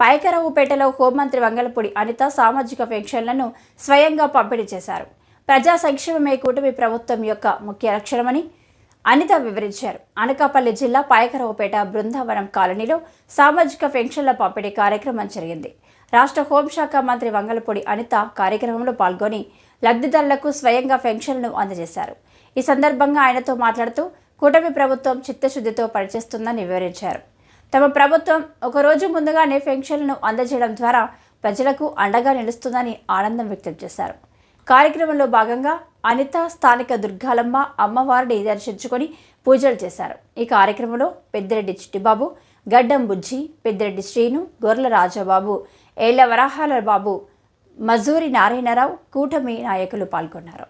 పాయకరావుపేటలో హోంమంత్రి వంగలపూడి అనిత సామాజిక పెన్షన్లను స్వయంగా పంపిణీ చేశారు. ప్రజా సంక్షేమమే కూటమి ప్రభుత్వం యొక్క ముఖ్య లక్షణమని అనిత వివరించారు. అనకాపల్లి జిల్లా పాయకరావుపేట బృందావనం కాలనీలో సామాజిక పెన్షన్ల పంపిణీ కార్యక్రమం జరిగింది. రాష్ట్ర హోంశాఖ మంత్రి వంగలపూడి అనిత కార్యక్రమంలో పాల్గొని లబ్ధిదారులకు స్వయంగా పెన్షన్లను అందజేశారు. ఈ సందర్భంగా ఆయనతో మాట్లాడుతూ కూటమి ప్రభుత్వం చిత్తశుద్ధితో పనిచేస్తుందని వివరించారు. తమ ప్రభుత్వం ఒకరోజు ముందుగానే పెన్షన్లను అందజేయడం ద్వారా ప్రజలకు అండగా నిలుస్తుందని ఆనందం వ్యక్తం చేశారు. కార్యక్రమంలో భాగంగా అనిత స్థానిక దుర్గాలమ్మ అమ్మవారిని దర్శించుకొని పూజలు చేశారు. ఈ కార్యక్రమంలో పెద్దిరెడ్డి చిట్టిబాబు గడ్డం బుజ్జి పెద్దిరెడ్డి శ్రీను గొర్ల రాజాబాబు ఏళ్ళ వరాహాల బాబు మజూరి నారాయణరావు కూటమి నాయకులు పాల్గొన్నారు.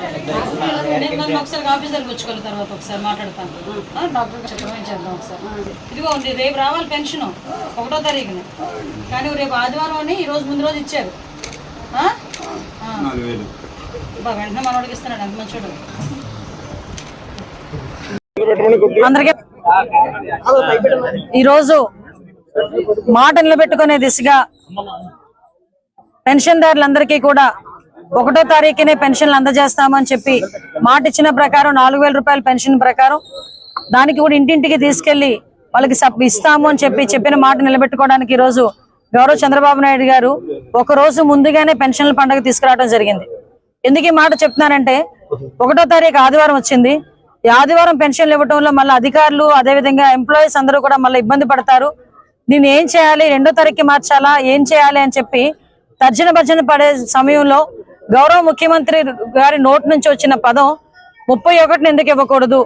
నేను ఒకసారి వచ్చుకోవాలి తర్వాత ఒకసారి మాట్లాడతాను. ఆ, డాక్టర్ గారు చెప్పడం చేద్దాం ఒకసారి. ఇదిగో ఉంది రేపు రావాలి పెన్షన్ ఒకటో తారీఖున. కానీ రేపు ఆదివారం అని ఈ రోజు ముందు రోజు ఇచ్చారు. ఆ? ఆ. బా, వెంటనే మనోడికి ఇస్తున్నాడు అంత మంచోడు. అందరికీ ఈరోజు మాట నిలబెట్టుకునే దిశగా పెన్షన్దారులందరికీ కూడా ఒకటో తారీఖునే పెన్షన్లు అందజేస్తామని చెప్పి మాట ఇచ్చిన ప్రకారం నాలుగు వేల రూపాయల పెన్షన్ ప్రకారం దానికి కూడా ఇంటింటికి తీసుకెళ్ళి వాళ్ళకి సబ్ ఇస్తాము అని చెప్పి చెప్పిన మాట నిలబెట్టుకోవడానికి ఈరోజు రోజు గౌరవ చంద్రబాబు నాయుడు గారు ఒక రోజు ముందుగానే పెన్షన్ల పండుగ తీసుకురావడం జరిగింది. ఎందుకు ఈ మాట చెప్తున్నానంటే ఒకటో తారీఖు ఆదివారం వచ్చింది. ఈ ఆదివారం పెన్షన్లు ఇవ్వడంలో మళ్ళీ అధికారులు అదేవిధంగా ఎంప్లాయీస్ అందరూ కూడా మళ్ళీ ఇబ్బంది పడతారు. నేను ఏం చేయాలి? రెండో తారీఖు మార్చాలా? ఏం చేయాలి అని చెప్పి తర్జన భర్జన పడే సమయంలో గౌరవ ముఖ్యమంత్రి గారి నోటి నుంచి వచ్చిన పదం ముప్పై ఒకటిని ఎందుకు ఇవ్వకూడదు?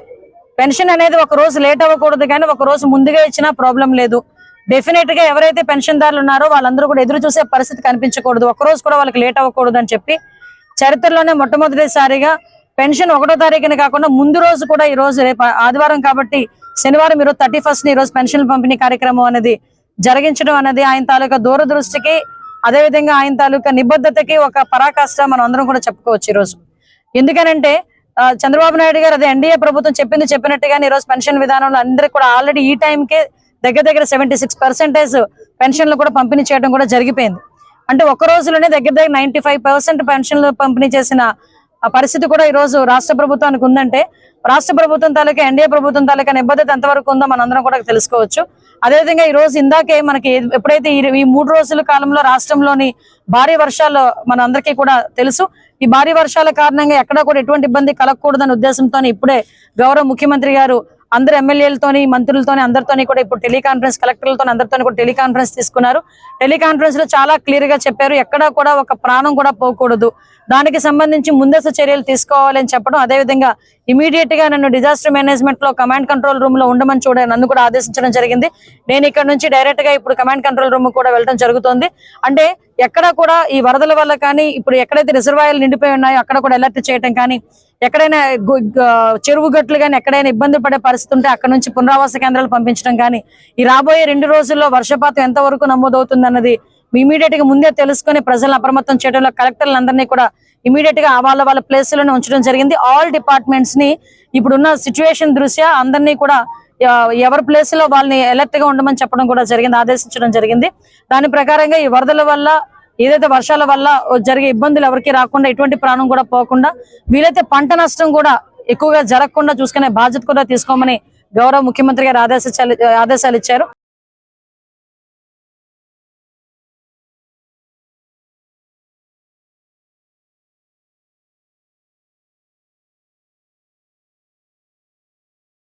పెన్షన్ అనేది ఒక రోజు లేట్ అవ్వకూడదు కానీ ఒక రోజు ముందుగా ఇచ్చినా ప్రాబ్లం లేదు. డెఫినెట్గా ఎవరైతే పెన్షన్దారులు ఉన్నారో వాళ్ళందరూ కూడా ఎదురు చూసే పరిస్థితి కనిపించకూడదు. ఒక రోజు కూడా వాళ్ళకి లేట్ అవ్వకూడదు అని చెప్పి చరిత్రలోనే మొట్టమొదటిసారిగా పెన్షన్ ఒకటో తారీఖున కాకుండా ముందు రోజు కూడా ఈ రోజు రేపు ఆదివారం కాబట్టి శనివారం ఈరోజు థర్టీ ఫస్ట్ ఈ రోజు పెన్షన్ పంపిణీ కార్యక్రమం అనేది జరిగించడం అనేది ఆయన తాలూకా దూరదృష్టికి అదేవిధంగా ఆయన తాలూకా నిబద్ధతకి ఒక పరాకాష్ట మనం అందరం కూడా చెప్పుకోవచ్చు ఈ రోజు ఎందుకనంటే చంద్రబాబు నాయుడు గారు అదే ఎన్డీఏ ప్రభుత్వం చెప్పింది చెప్పినట్టుగానే ఈ రోజు పెన్షన్ విధానంలో అందరికి కూడా ఆల్రెడీ ఈ టైంకే దగ్గర దగ్గర సెవెంటీ సిక్స్ పర్సెంటేజ్ పెన్షన్లు కూడా పంపిణీ చేయడం కూడా జరిగిపోయింది. అంటే ఒక రోజులోనే దగ్గర దగ్గర నైన్టీ ఫైవ్ పర్సెంట్ పెన్షన్లు పంపిణీ చేసిన ఆ పరిస్థితి కూడా ఈ రోజు రాష్ట్ర ప్రభుత్వానికి ఉందంటే రాష్ట్ర ప్రభుత్వం తాలూకా ఎన్డీఏ ప్రభుత్వం తాలూకా నిబద్ధత ఎంతవరకు ఉందో మనందరం కూడా తెలుసుకోవచ్చు. అదేవిధంగా ఈ రోజు ఇందాకే మనకి ఎప్పుడైతే ఈ మూడు రోజుల కాలంలో రాష్ట్రంలోని భారీ వర్షాలు మన కూడా తెలుసు. ఈ భారీ వర్షాల కారణంగా ఎక్కడా కూడా ఎటువంటి ఇబ్బంది కలగకూడదనే ఉద్దేశంతో ఇప్పుడే గౌరవ ముఖ్యమంత్రి గారు అందరు ఎమ్మెల్యేలతోని మంత్రులతోని అందరితోని కూడా ఇప్పుడు టెలికాన్ఫరెన్స్ కలెక్టర్లతో అందరితోని కూడా టెలికాన్ఫరెన్స్ తీసుకున్నారు. టెలికాన్ఫరెన్స్లో చాలా క్లియర్గా చెప్పారు. ఎక్కడా కూడా ఒక ప్రాణం కూడా పోకూడదు. దానికి సంబంధించి ముందస్తు చర్యలు తీసుకోవాలని చెప్పడం అదేవిధంగా ఇమీడియట్గా నన్ను డిజాస్టర్ మేనేజ్మెంట్లో కమాండ్ కంట్రోల్ రూమ్లో ఉండమని చూడ నన్ను కూడా ఆదేశించడం జరిగింది. నేను ఇక్కడ నుంచి డైరెక్ట్గా ఇప్పుడు కమాండ్ కంట్రోల్ రూమ్ కూడా వెళ్ళడం జరుగుతుంది. అంటే ఎక్కడ కూడా ఈ వరదల వల్ల కానీ ఇప్పుడు ఎక్కడైతే రిజర్వాయర్లు నిండిపోయి ఉన్నాయో అక్కడ కూడా అలర్ట్ చేయడం కానీ ఎక్కడైనా చెరువు గట్లు కానీ ఎక్కడైనా ఇబ్బంది పడే పరిస్థితి ఉంటే అక్కడ నుంచి పునరావాస కేంద్రాలు పంపించడం కానీ ఈ రాబోయే రెండు రోజుల్లో వర్షపాతం ఎంత వరకు నమోదవుతుంది అన్నది ఇమీడియట్గా ముందే తెలుసుకొని ప్రజలను అప్రమత్తం చేయడంలో కలెక్టర్లు అందరినీ కూడా ఇమీడియట్గా వాళ్ళ వాళ్ళ ప్లేస్లోనే ఉంచడం జరిగింది. ఆల్ డిపార్ట్మెంట్స్ని ఇప్పుడున్న సిచ్యువేషన్ దృష్ట్యా అందరినీ కూడా ఎవరి ప్లేస్లో వాళ్ళని అలర్ట్గా ఉండమని చెప్పడం కూడా జరిగింది ఆదేశించడం జరిగింది. దాని ప్రకారంగా ఈ వరదల వల్ల ఏదైతే వర్షాల వల్ల జరిగే ఇబ్బందులు ఎవరికి రాకుండా ఎటువంటి ప్రాణం కూడా పోకుండా వీలైతే పంట నష్టం కూడా ఎక్కువగా జరగకుండా చూసుకునే బాధ్యత కూడా తీసుకోమని గౌరవ ముఖ్యమంత్రి గారు ఆదేశాలు ఆదేశాలు ఇచ్చారు.